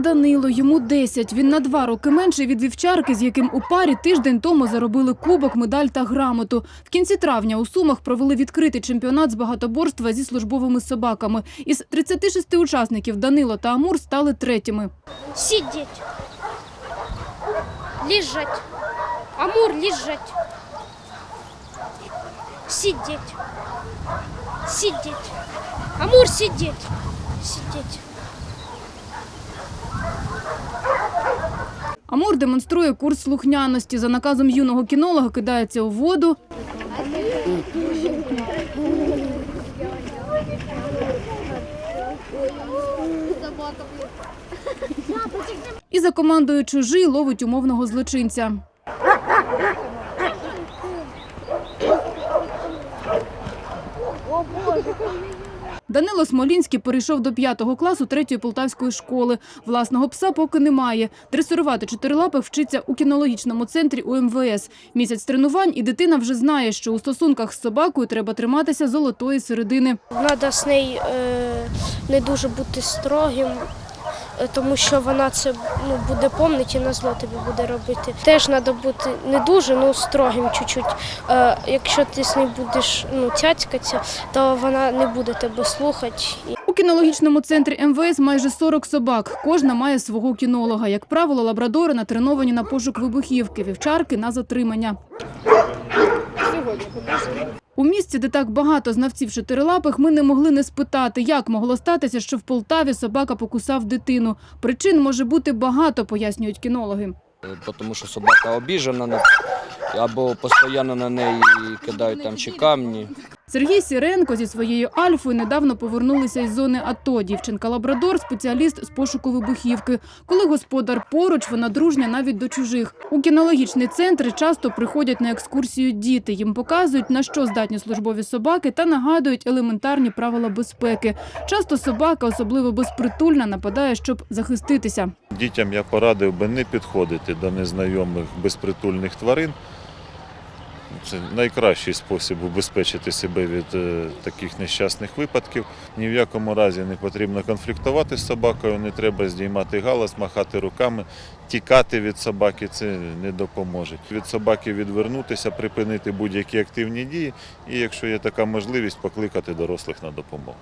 Данило, йому 10. Він на два роки менший від вівчарки, з яким у парі тиждень тому заробили кубок, медаль та грамоту. В кінці травня у Сумах провели відкритий чемпіонат з багатоборства зі службовими собаками. Із 36 учасників Данило та Амур стали третіми. Сидеть. Лежать. Амур лежать. Сидеть. Сидеть. Амур сидеть. Сидеть. Амур демонструє курс слухняності. За наказом юного кінолога кидається у воду. І за командою чужий ловить умовного злочинця. Данило Смолінський перейшов до п'ятого класу третьої полтавської школи. Власного пса поки немає. Дресирувати чотирилапих вчиться у кінологічному центрі УМВС. Місяць тренувань і дитина вже знає, що у стосунках з собакою треба триматися золотої середини. Треба з нею не дуже бути строгим, тому що вона це ну, буде пам'ятати і на зло тобі буде робити. Теж треба бути не дуже, ну строгим чуть-чуть. Е, якщо ти з нею будеш ну, цяцькатися, то вона не буде тебе слухати. У кінологічному центрі МВС майже 40 собак. Кожна має свого кінолога. Як правило, лабрадори натреновані на пошук вибухівки, вівчарки на затримання. У місті, де так багато знавців чотирилапих, ми не могли не спитати, як могло статися, що в Полтаві собака покусав дитину. Причин може бути багато, пояснюють кінологи. Тому що собака обіжена або постійно на неї кидають там чи камні. Сергій Сіренко зі своєю Альфою недавно повернулися із зони АТО. Дівчинка Лабрадор – спеціаліст з пошуку вибухівки. Коли господар поруч, вона дружня навіть до чужих. У кінологічний центр часто приходять на екскурсію діти. Їм показують, на що здатні службові собаки та нагадують елементарні правила безпеки. Часто собака, особливо безпритульна, нападає, щоб захиститися. Дітям я порадив би не підходити до незнайомих безпритульних тварин. Це найкращий спосіб убезпечити себе від е, таких нещасних випадків. Ні в якому разі не потрібно конфліктувати з собакою, не треба здіймати галас, махати руками, тікати від собаки це не допоможе. Від собаки відвернутися, припинити будь-які активні дії і, якщо є така можливість, покликати дорослих на допомогу.